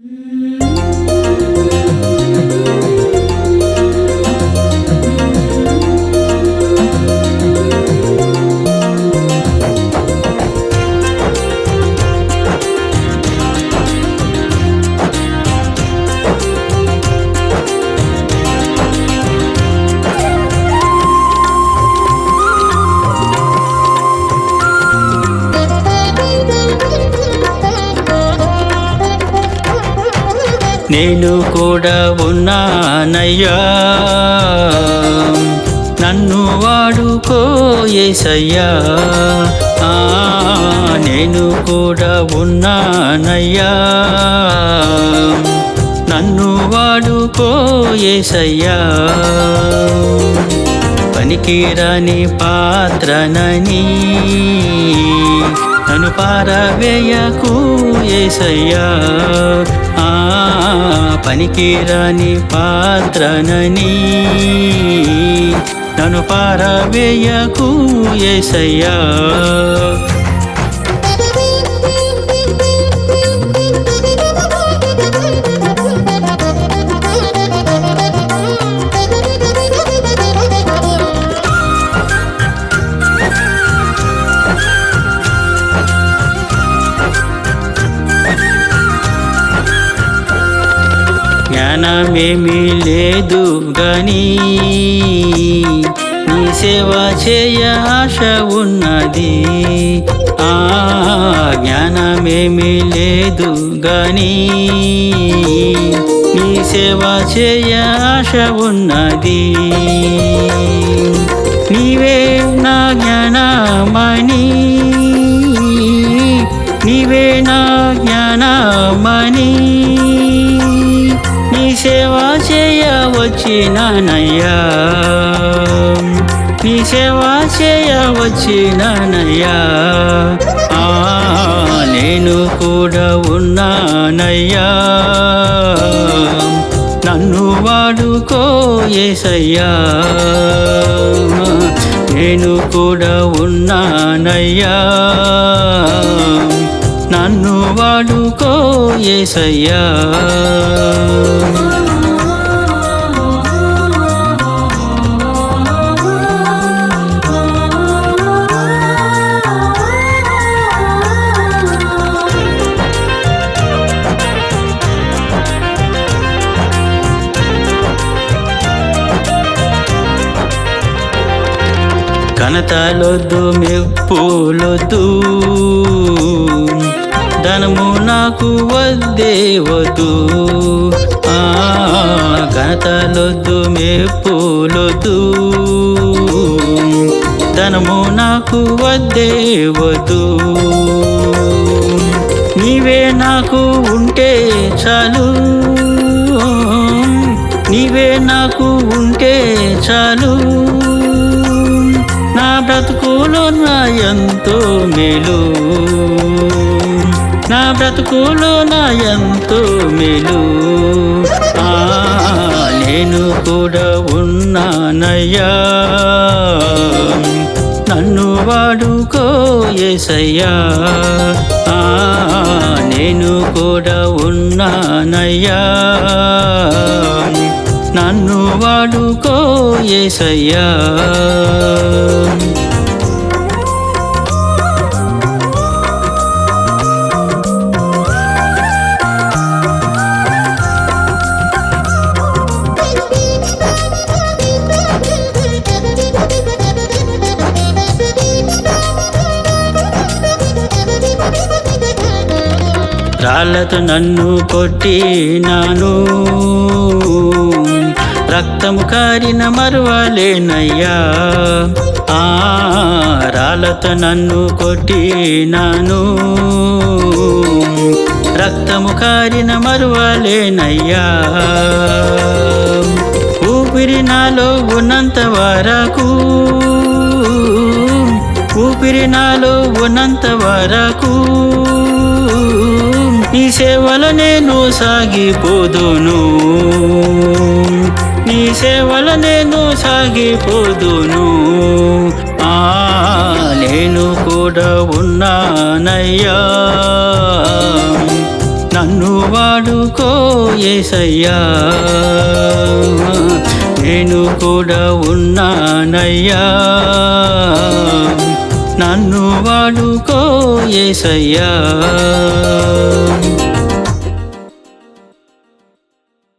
Hmm. నేను కూడా ఉన్నానయ్యా. నన్ను వాడుకో ఏసయ్యా. ఆ, నేను కూడా ఉన్నానయ్యా. నన్ను వాడుకో ఏసయ్యా. పనికిరాని పాత్రనని నన్ను పారవేయకు ఏసయ్యా. పనికిరాని పాత్రనని నన్ను పారవేయకు ఏసయ్యా. జ్ఞానమేమీ లేదు గని. నీ సేవ చేయ ఆశ ఉన్నది. ఆ జ్ఞానమేమీ లేదు గని. నీ సేవ చేయ ఆశ ఉన్నది. నీవే నా జ్ఞానమణి నీవే నా జ్ఞానమణి వచ్చినానయ్యా. నీ సేవ చేయ వచ్చినానయ్యా ఆ, నేను కూడా ఉన్నానయ్యా. నన్ను వాడుకో ఏసయ్యా. నేను కూడా ఉన్నానయ్యా. నన్ను వాడుకో ఏసయ్యా. ఘనతలొద్దు మెప్పులొద్దు. ధనము నాకు వద్దే వద్దు. ఘనతలొద్దు మెప్పులొద్దు. ధనము నాకు వద్దే వద్దు. నీవే నాకు ఉంటే చాలు. నీవే నాకు ఉంటే చాలు. బ్రతుకులో నా ఎంతో మేలు. నా బ్రతుకులో నా ఎంతో మేలు. ఆ నేను కూడా ఉన్నానయ్యా. నన్ను వాడుకో ఏసయ్యా. ఆ నేను కూడా ఉన్నానయ్యా. నన్ను వాడుకో ఏసయ్యా. రాళ్ళతో నన్ను కొట్టినాను రక్తము కారిన మరువలేనయ్యా. ఆ రాళ్ళతో నన్ను కొట్టినాను రక్తము కారిన మరువలేనయ్యా. ఊపిరి నాలో ఉన్నంత వరకు. ఊపిరి నాలో ఉన్నంత వరకు. నీ సేవల నేను సాగిపోదును. నీ సేవల నేను సాగిపోదును. ఆ నేను కూడా ఉన్నానయ్యా. నన్ను వాడుకో ఏసయ్యా. నేను కూడా ఉన్నానయ్యా. నన్ను వాడుకో ఏసయ్యా.